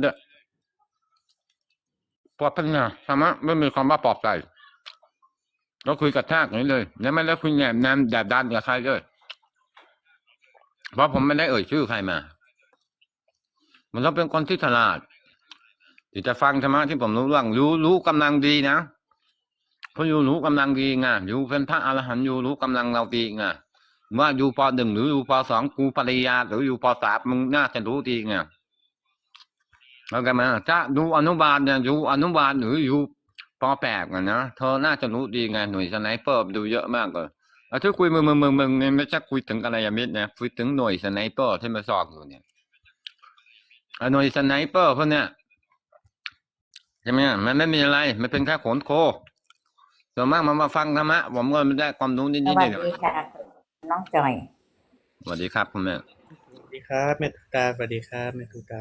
เด้อปลอดภัยนะธรรมะไม่มีคำว่าปลอบใจเราคุยกับทากอย่างนี้เลยแล้วไม่ได้คุยแหนมแนมแดดดันกับใครเลยเพราะผมไม่ได้เอ่ยชื่อใครมา มันต้องเป็นคนที่ฉลาดที่จะฟังธรรมะที่ผมรู้เรื่องรู้รู้กำลังดีนะเพราะอยู่รู้กำลังดีไงอยู่เป็นพระอรหันต์อยู่รู้กำลังเราดีไงว่าอยู่ปหนึ่งหรืออยู่ปสองกูปริญญาหรืออยู่ปสามมึงน่าจะรู้ดีไง แล้วกันมาถ้าดูอนุบาลเนี่ยอยู่อนุบาลหรืออยู่ปแปดกันนะเธอน่าจะรู้ดีไงหน่วยสไนเปอร์ดูเยอะมากเลยแล้วที่คุยมึงมึงมึงมึงเนี่ยไม่ใช่คุยถึงกัลยาณมิตรนะคุยถึงหน่วยสไนเปอร์ที่มาสอบอยู่เนี่ยไอ้หน่วยสไนเปอร์พวกเนี้ยใช่ไหมมันไม่มีอะไร มันเป็นแค่ขนโคส่วนมากมันมาฟังธรรมะผมก็ไม่ได้ความรู้นิดสนิดวัหสน่อยดีค่ะน้องจอยสวัสดีครับคุณแม่สวัสดีครับแม่ตุกตาสวัสดีครับแม่ตุกตา